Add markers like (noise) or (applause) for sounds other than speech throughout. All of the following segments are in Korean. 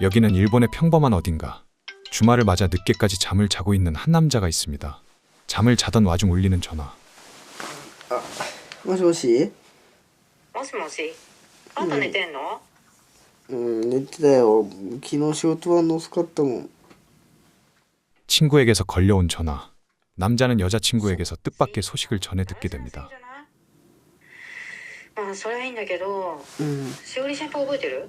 여기는 일본의 평범한 어딘가. 주말을 맞아 늦게까지 잠을 자고 있는 한 남자가 있습니다. 잠을 자던 와중 울리는 전화. もしもしもしもしあんた寝てんの、うん寝てたよ昨日仕事は遅かったもん 친구에게서 걸려온 전화. 남자는 여자친구에게서 뜻밖의 소식을 전해 듣게 됩니다. まあそれはいいんだけどうんしおり先輩覚えてる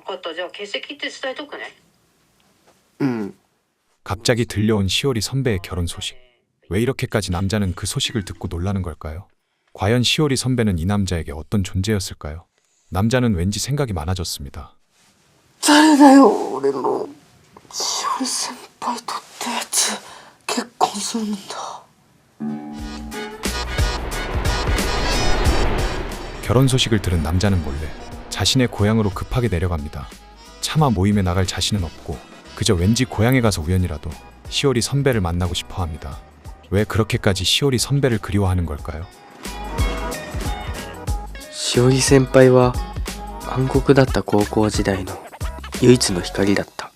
아무것도 저 개새끼 뜻도 해도 그네. 음. 갑자기 들려온 시오리 선배의 결혼 소식. 왜 이렇게까지 남자는 그 소식을 듣고 놀라는 걸까요? 과연 시오리 선배는 이 남자에게 어떤 존재였을까요? 남자는 왠지 생각이 많아졌습니다. 잘해요 올해로 시월 센파이 도대체 개콘수입니다. 결혼 소식을 들은 남자는 몰래 자신의 고향으로 급하게 내려갑니다. 차마 모임에 나갈 자신은 없고 그저 왠지 고향에 가서 우연이라도 시오리 선배를 만나고 싶어 합니다. 왜 그렇게까지 시오리 선배를 그리워하는 걸까요? しおり先輩は暗黒だった高校時代の唯一の光だった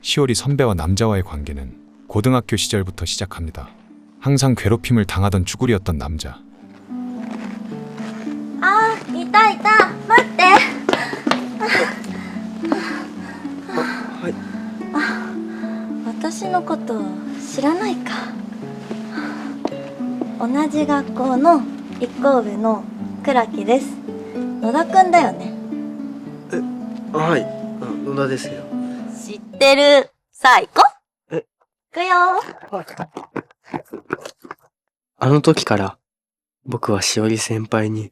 시오리 선배와 남자와의 관계는 고등학교 시절부터 시작합니다. 항상 괴롭힘을 당하던 쭈구리였던 남자. たいた待って。はい。私のこと知らないか。同じ学校の一個上の倉木です。野田くんだよね。はい。あ野田ですよ。知ってる。さあ行こう。え。行くよ。あの時から僕はしおり先輩に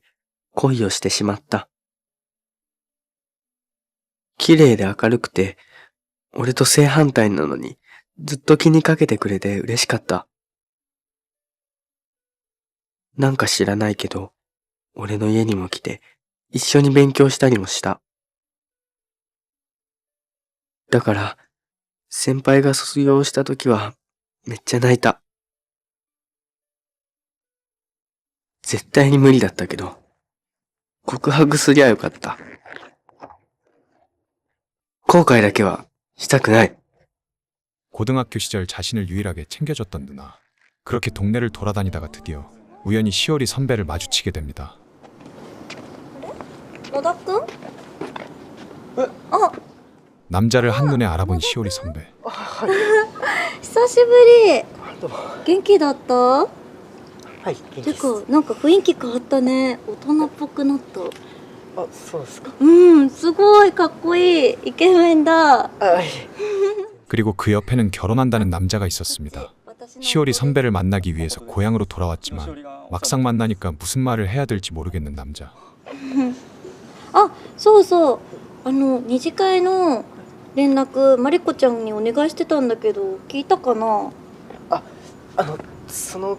恋をしてしまった。綺麗で明るくて、俺と正反対なのにずっと気にかけてくれて嬉しかった。なんか知らないけど、俺の家にも来て一緒に勉強したりもした。だから、先輩が卒業した時はめっちゃ泣いた。絶対に無理だったけど、告白すりゃよかった。後悔だけはしたくない。 고등학교 시절 자신을 유일하게 챙겨줬던 누나. 그렇게 동네를 돌아다니다가 드디어 우연히 시오리 선배를 마주치게 됩니다. 野田くんあ 남자를 한눈에 알아본 시오리 선배. (laughs) 久しぶり元気だった はい元てかなんか雰囲気変わったね大人っぽくなったあそうですかうんすごいかっこいいイケメンだ 아 그리고 그 옆에는 결혼한다는 남자가 있었습니다. 시오리 선배를 만나기 위해서 고향으로 돌아왔지만 막상 만나니까 무슨 말을 해야 될지 모르겠는 남자. あそうそうあの二次会の連絡マリコちゃんにお願いしてたんだけど聞いたかなあのその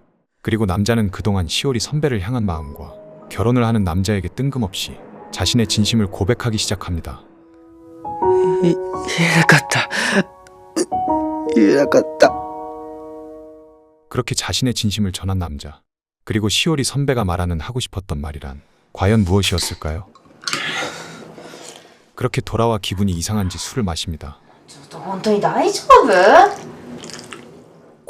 그리고 남자는 그동안 시오리 선배를 향한 마음과 결혼을 하는 남자에게 뜬금없이 자신의 진심을 고백하기 시작합니다. 이, 이래갔다. 이래갔다. 그렇게 자신의 진심을 전한 남자. 그리고 시오리 선배가 말하는 하고 싶었던 말이란 과연 무엇이었을까요? 그렇게 돌아와 기분이 이상한지 술을 마십니다. 너, 너 완전히 나이 잡아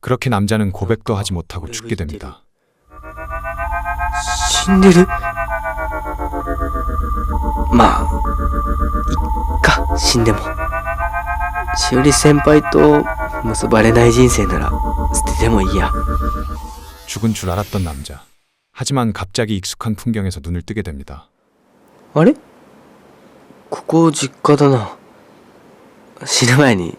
그렇게 남자는 고백도 하지 못하고 죽게 됩니다. 死んでるまあいっか死んでもしおり先輩と結ばれない人生なら捨ててもいいや 죽은 줄 알았던 남자. 하지만 갑자기 익숙한 풍경에서 눈을 뜨게 됩니다. あれここ実家だな死ぬ前に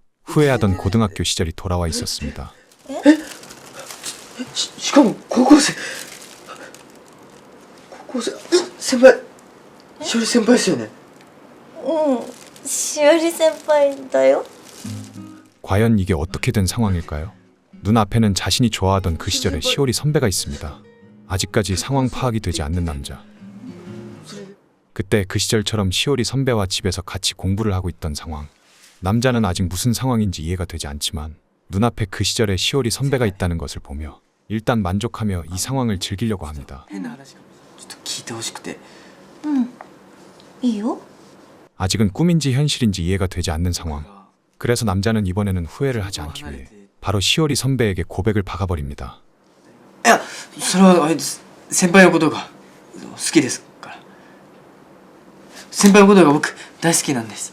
후회하던 고등학교 시절이 돌아와 있었습니다. 시, 지금 그곳에 그곳에 선발 시월 선발이네. 응, 시오리 센파인데요? 과연 이게 어떻게 된 상황일까요? 눈앞에는 자신이 좋아하던 그 시절의 시오리 선배가 있습니다. 아직까지 상황 파악이 되지 않는 남자. 그때 그 시절처럼 시오리 선배와 집에서 같이 공부를 하고 있던 상황. 남자는 아직 무슨 상황인지 이해가 되지 않지만 눈앞에 그 시절의 시오리 선배가 있다는 것을 보며 일단 만족하며 이 상황을 즐기려고 합니다. 変な話がちょっと聞いてほしくてうんいいよ 아직은 꿈인지 현실인지 이해가 되지 않는 상황. 그래서 남자는 이번에는 후회를 하지 않기 위해 바로 시오리 선배에게 고백을 박아버립니다. いやそれはあれです先輩のことが好きですから先輩のことが僕大好きなんです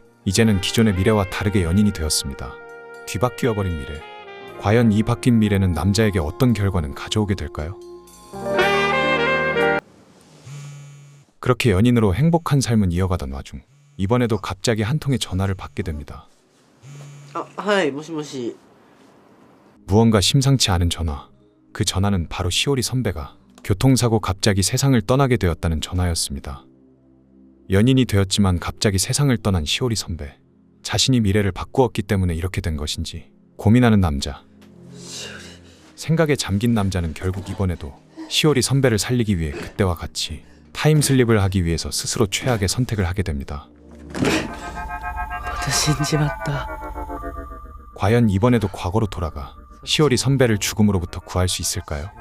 이제는 기존의 미래와 다르게 연인이 되었습니다. 뒤바뀌어버린 미래. 과연 이 바뀐 미래는 남자에게 어떤 결과는 가져오게 될까요? 그렇게 연인으로 행복한 삶은 이어가던 와중 이번에도 갑자기 한 통의 전화를 받게 됩니다. 아, 하이 모시모시. 무언가 심상치 않은 전화. 그 전화는 바로 시오리 선배가 교통사고 갑자기 세상을 떠나게 되었다는 전화였습니다. 연인이 되었지만 갑자기 세상을 떠난 시오리 선배. 자신이 미래를 바꾸었기 때문에 이렇게 된 것인지 고민하는 남자. 생각에 잠긴 남자는 결국 이번에도 시오리 선배를 살리기 위해 그때와 같이 타임슬립을 하기 위해서 스스로 최악의 선택을 하게 됩니다. 어디신지 맞다. 과연 이번에도 과거로 돌아가 시오리 선배를 죽음으로부터 구할 수 있을까요?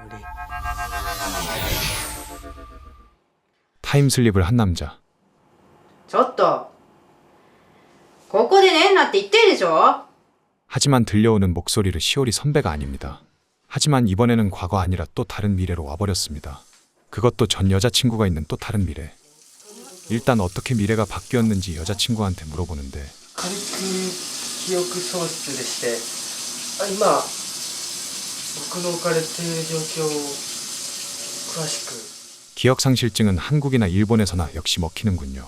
타임슬립을 한 남자 ちょっとここで寝んなって言ってるでしょ 하지만 들려오는 목소리를 시오리 선배가 아닙니다. 하지만 이번에는 과거 아니라 또 다른 미래로 와버렸습니다. 그것도 전 여자친구가 있는 또 다른 미래. 일단 어떻게 미래가 바뀌었는지 여자친구한테 물어보는데 軽く記憶喪失でしてあ今僕の置かれている状況を詳しく 기억상실증은 한국이나 일본에서나 역시 먹히는군요.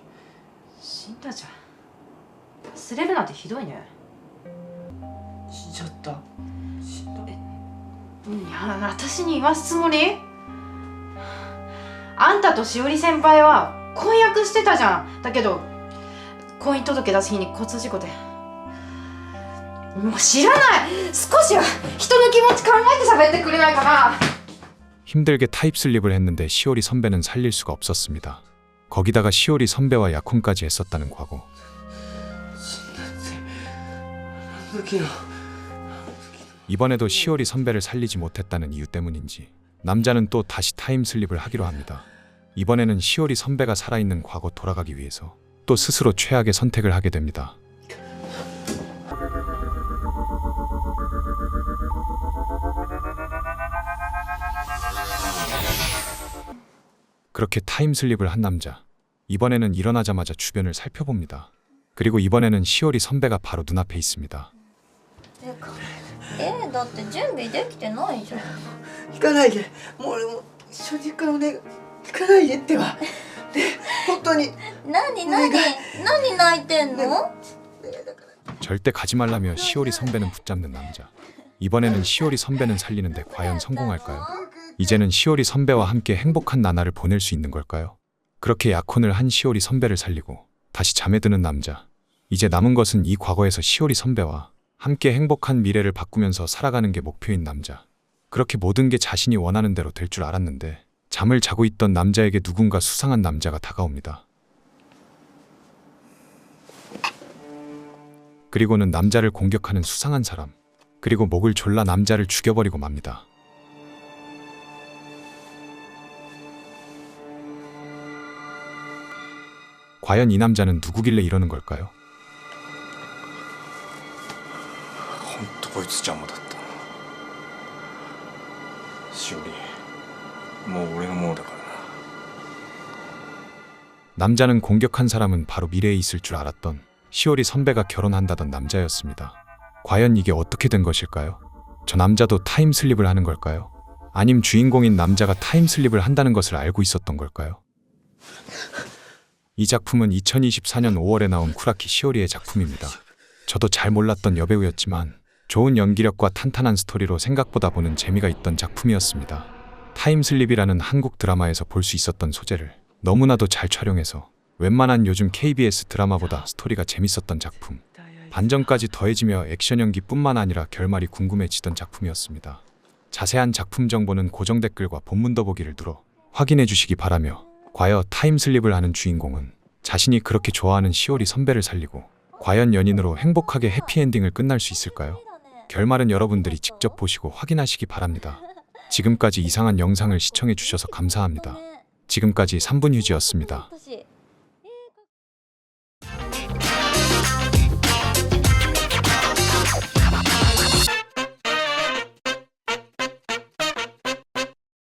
死んだじゃん忘れるなんてひどいね死んじゃった死んだいや私に言わすつもりあんたとしおり先輩は婚約してたじゃんだけど婚姻届出す日に交通事故でもう知らない少しは人の気持ち考えて喋ってくれないかな 힘들게 타입슬립을 했는데 시오리 선배는 살릴 수가 없었습니다. 거기다가 시오리 선배와 약혼까지 했었다는 과거. 이번에도 시오리 선배를 살리지 못했다는 이유 때문인지 남자는 또 다시 타임슬립을 하기로 합니다. 이번에는 시오리 선배가 살아있는 과거 돌아가기 위해서 또 스스로 최악의 선택을 하게 됩니다. 그렇게 타임슬립을 한 남자. 이번에는 일어나자마자 주변을 살펴봅니다. 그리고 이번에는 시오리 선배가 바로 눈앞에 있습니다. てかえー、だって準備できてないじゃん行かないでもう俺も正直からお願い行かないでってばね本当に何何何泣いてんの 절대 가지 말라며 시오리 선배는 붙잡는 남자. 이번에는 시오리 선배는 살리는데 과연 성공할까요? 이제는 시오리 선배와 함께 행복한 나날을 보낼 수 있는 걸까요? 그렇게 약혼을 한 시오리 선배를 살리고 다시 잠에 드는 남자. 이제 남은 것은 이 과거에서 시오리 선배와 함께 행복한 미래를 바꾸면서 살아가는 게 목표인 남자. 그렇게 모든 게 자신이 원하는 대로 될 줄 알았는데 잠을 자고 있던 남자에게 누군가 수상한 남자가 다가옵니다. 그리고는 남자를 공격하는 수상한 사람. 그리고 목을 졸라 남자를 죽여버리고 맙니다. 과연 이 남자는 누구길래 이러는 걸까요? ほんとこいつ邪魔だったなしおりもう俺のものだからな 남자는 공격한 사람은 바로 미래에 있을 줄 알았던 시오리 선배가 결혼한다던 남자였습니다. 과연 이게 어떻게 된 것일까요? 저 남자도 타임슬립을 하는 걸까요? 아님 주인공인 남자가 타임슬립을 한다는 것을 알고 있었던 걸까요? 이 작품은 2024년 5월에 나온 쿠라키 시오리의 작품입니다. 저도 잘 몰랐던 여배우였지만 좋은 연기력과 탄탄한 스토리로 생각보다 보는 재미가 있던 작품이었습니다. 타임슬립이라는 한국 드라마에서 볼 수 있었던 소재를 너무나도 잘 촬영해서 웬만한 요즘 KBS 드라마보다 스토리가 재밌었던 작품. 반전까지 더해지며 액션 연기뿐만 아니라 결말이 궁금해지던 작품이었습니다. 자세한 작품 정보는 고정 댓글과 본문 더보기를 눌러 확인해 주시기 바라며 과연 타임슬립을 하는 주인공은 자신이 그렇게 좋아하는 시오리 선배를 살리고 과연 연인으로 행복하게 해피엔딩을 끝날 수 있을까요? 결말은 여러분들이 직접 보시고 확인하시기 바랍니다. 지금까지 이상한 영상을 시청해 주셔서 감사합니다. 지금까지 3분 휴지였습니다. 私